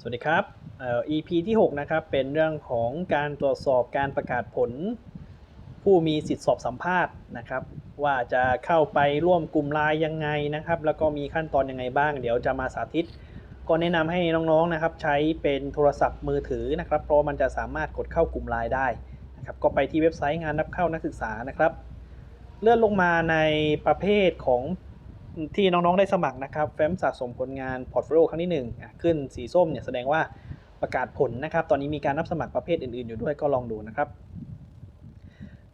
สวัสดีครับเอ่อ EP ที่ 6 นะครับ เป็นเรื่องของการตรวจสอบการประกาศผล ผู้มีสิทธิสอบสัมภาษณ์นะครับ ว่าจะเข้าไปร่วมกลุ่มไลน์ยังไงนะครับ แล้วก็มีขั้นตอนยังไงบ้าง เดี๋ยวจะมาสาธิต ก็แนะนำให้น้องๆนะครับ ใช้เป็นโทรศัพท์มือถือนะครับ เพราะมันจะสามารถกดเข้ากลุ่มไลน์ได้นะครับ ก็ไปที่เว็บไซต์งานรับเข้านักศึกษานะครับ เลื่อนลงมาในประเภทของ ที่น้องๆได้สมัครนะครับ แฟ้มสะสมผลงานพอร์ตโฟลิโอครั้งที่หนึ่งอะขึ้นสีส้มเนี่ยแสดงว่าประกาศผลนะครับ ตอนนี้มีการรับสมัครประเภทอื่นๆ อยู่ด้วยก็ลองดูนะครับ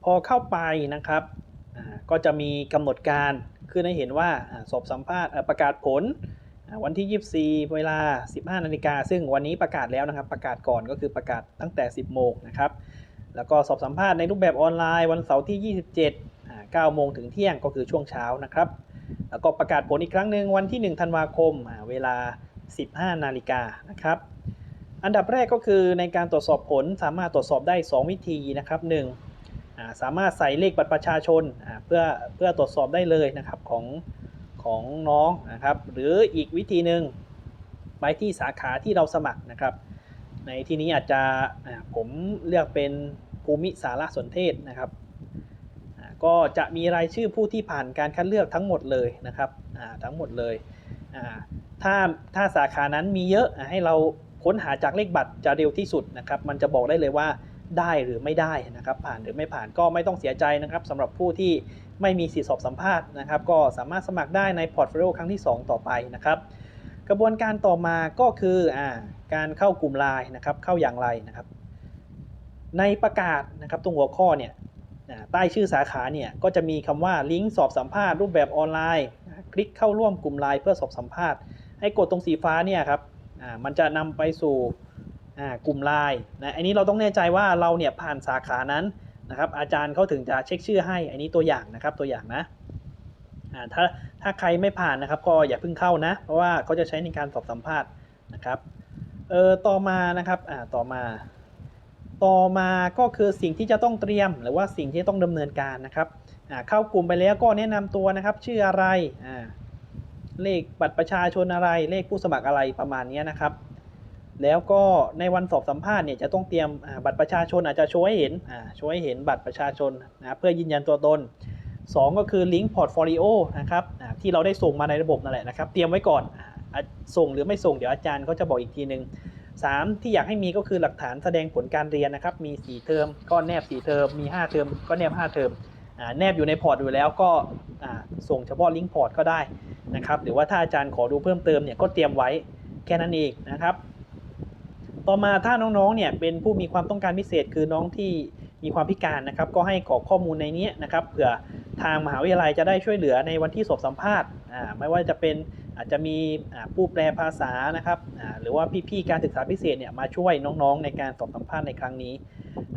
พอเข้าไปนะครับก็จะมีกำหนดการขึ้นให้เห็นว่าสอบสัมภาษณ์ประกาศผลวันที่ 24 เวลา 15 นาฬิกา ซึ่งวันนี้ประกาศแล้วนะครับ ประกาศก่อนก็คือประกาศตั้งแต่ 10 โมงนะครับ แล้วก็สอบสัมภาษณ์ในรูปแบบออนไลน์วันเสาร์ที่ 27อ่า9โมงถึงเที่ยงก็คือช่วงเช้านะครับ แล้วก็ประกาศผลอีกครั้งหนึ่งวันที่ 1 ธันวาคมอ่าเวลา 15 นาฬิกานะครับ อันดับแรกก็คือในการตรวจสอบผลสามารถตรวจสอบได้ 2 วิธีนะครับ1อ่าสามารถใส่เลขบัตรประชาชนเพื่อเพื่อตรวจสอบได้เลยนะครับของของน้องนะครับ หรืออีกวิธีหนึ่งไปที่สาขาที่เราสมัครนะครับ ในที่นี้อาจจะผมเลือกเป็นภูมิสารสนเทศนะครับ ก็จะมีรายชื่อผู้ที่ผ่านการคัดเลือกทั้งหมดเลยนะครับทั้งหมดเลยถ้าถ้าสาขานั้นมีเยอะให้เราค้นหาจากเลขบัตรจะเร็วที่สุดนะครับ มันจะบอกได้เลยว่าได้หรือไม่ได้นะครับ ผ่านหรือไม่ผ่านก็ไม่ต้องเสียใจนะครับสำหรับผู้ที่ไม่มีสิทธิสอบสัมภาษณ์นะครับ ก็สามารถสมัครได้ในพอร์ตโฟลิโอครั้งที่ 2 ต่อไปนะครับ กระบวนการต่อมาก็คืออการเข้ากลุ่มไลน์นะครับเข้าอย่างไรนะครับ ในประกาศนะครับตรงหัวข้อเนี่ย ใต้ชื่อสาขาเนี่ยก็จะมีคำว่าลิงก์สอบสัมภาษณ์รูปแบบออนไลน์ คลิกเข้าร่วมกลุ่มไลน์เพื่อสอบสัมภาษณ์ ให้กดตรงสีฟ้าเนี่ยครับมันจะนำไปสู่กลุ่มไลน์นะอันนี้เราต้องแน่ใจว่าเราเนี่ยผ่านสาขานั้นนะครับอาจารย์เขาถึงจะเช็คชื่อให้ อันนี้ตัวอย่างนะครับตัวอย่างนะถ้าถ้าใครไม่ผ่านนะครับก็อย่าเพิ่งเข้านะ เพราะว่าเขาจะใช้ในการสอบสัมภาษณ์นะครับเออต่อมานะครับอ่าต่อมา ต่อมาก็คือสิ่งที่จะต้องเตรียม หรือว่าสิ่งที่ต้องดำเนินการนะครับเข้ากลุ่มไปแล้วก็แนะนำตัวนะครับ ชื่ออะไรเลขบัตรประชาชนอะไร เลขผู้สมัครอะไรประมาณนี้นะครับ แล้วก็ในวันสอบสัมภาษณ์เนี่ยจะต้องเตรียมบัตรประชาชนอาจจะโชว์ให้เห็นอ่าโชว์ให้เห็นบัตรประชาชนนะเพื่อยืนยันตัวตนสองก็คือลิงก์พอร์ตโฟลิโอนะครับที่เราได้ส่งมาในระบบนั่นแหละนะครับ เตรียมไว้ก่อนส่งหรือไม่ส่งเดี๋ยวอาจารย์เขาจะบอกอีกทีหนึ่ง 3 ที่อยากให้มีก็คือหลักฐานแสดงผลการเรียนนะครับ มี 4 เทอมก็แนบ 4 เทอม มี 5 เทอม ก็แนบ 5 เทอมแนบอยู่ในพอร์ตอยู่แล้วก็ส่งเฉพาะลิงก์พอร์ตก็ได้นะครับ หรือว่าถ้าอาจารย์ขอดูเพิ่มเติมเนี่ยก็เตรียมไว้แค่นั้นเองนะครับ ต่อมาถ้าน้องๆเนี่ยเป็นผู้มีความต้องการพิเศษคือน้องที่มีความพิการนะครับ ก็ให้กรอกข้อมูลในนี้นะครับเผื่อทางมหาวิทยาลัยจะได้ช่วยเหลือในวันที่สอบสัมภาษณ์ไม่ว่าจะเป็น อาจจะมีผู้แปลภาษานะครับหรือว่าพี่ๆการศึกษาพิเศษเนี่ยมาช่วยน้องๆในการสอบสัมภาษณ์ในครั้งนี้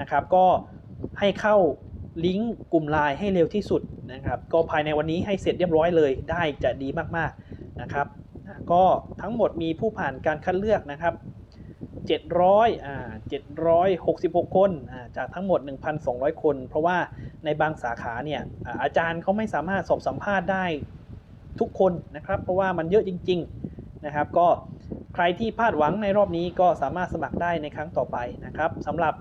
นะครับ ก็ให้เข้าลิงก์กลุ่มไลน์ให้เร็วที่สุดนะครับ ก็ภายในวันนี้ให้เสร็จเรียบร้อยเลยได้จะดีมากๆนะครับก็ทั้งหมดมีผู้ผ่านการคัดเลือกนะครับ 700อ่า766 คนอ่าจากทั้งหมด 1,200 คน เพราะว่าในบางสาขาเนี่ยอาจารย์เขาไม่สามารถสอบสัมภาษณ์ได้ ทุกคนนะครับ เพราะว่ามันเยอะจริง ๆนะครับ ก็ใครที่พลาดหวังในรอบนี้ก็สามารถสมัครได้ในครั้งต่อไปนะครับสำหรับ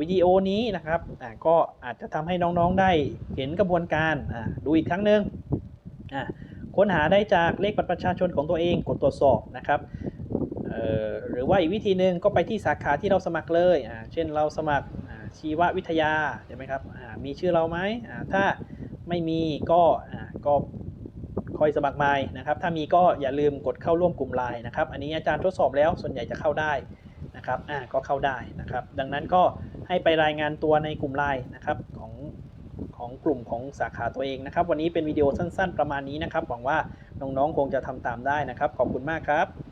วิดีโอนี้นะครับก็อาจจะทำให้น้องๆได้เห็นกระบวนการดูอีกครั้งหนึ่งค้นหาได้จากเลขบัตรประชาชนของตัวเองกดตรวจสอบนะครับหรือว่าอีกวิธีหนึ่งก็ไปที่สาขาที่เราสมัครเลย เช่นเราสมัครชีววิทยาใช่ไหมครับ มีชื่อเราไหม ถ้าไม่มีก็ก็ คอยสมัครใหม่นะครับ ถ้ามีก็อย่าลืมกดเข้าร่วมกลุ่มไลน์นะครับ อันนี้อาจารย์ทดสอบแล้วส่วนใหญ่จะเข้าได้นะครับ อ่า ก็เข้าได้นะครับ ดังนั้นก็ให้ไปรายงานตัวในกลุ่มไลน์นะครับของของกลุ่มของสาขาตัวเองนะครับ วันนี้เป็นวิดีโอสั้น ๆ ประมาณนี้นะครับ หวังว่าน้องๆคงจะทำตามได้นะครับ ขอบคุณมากครับ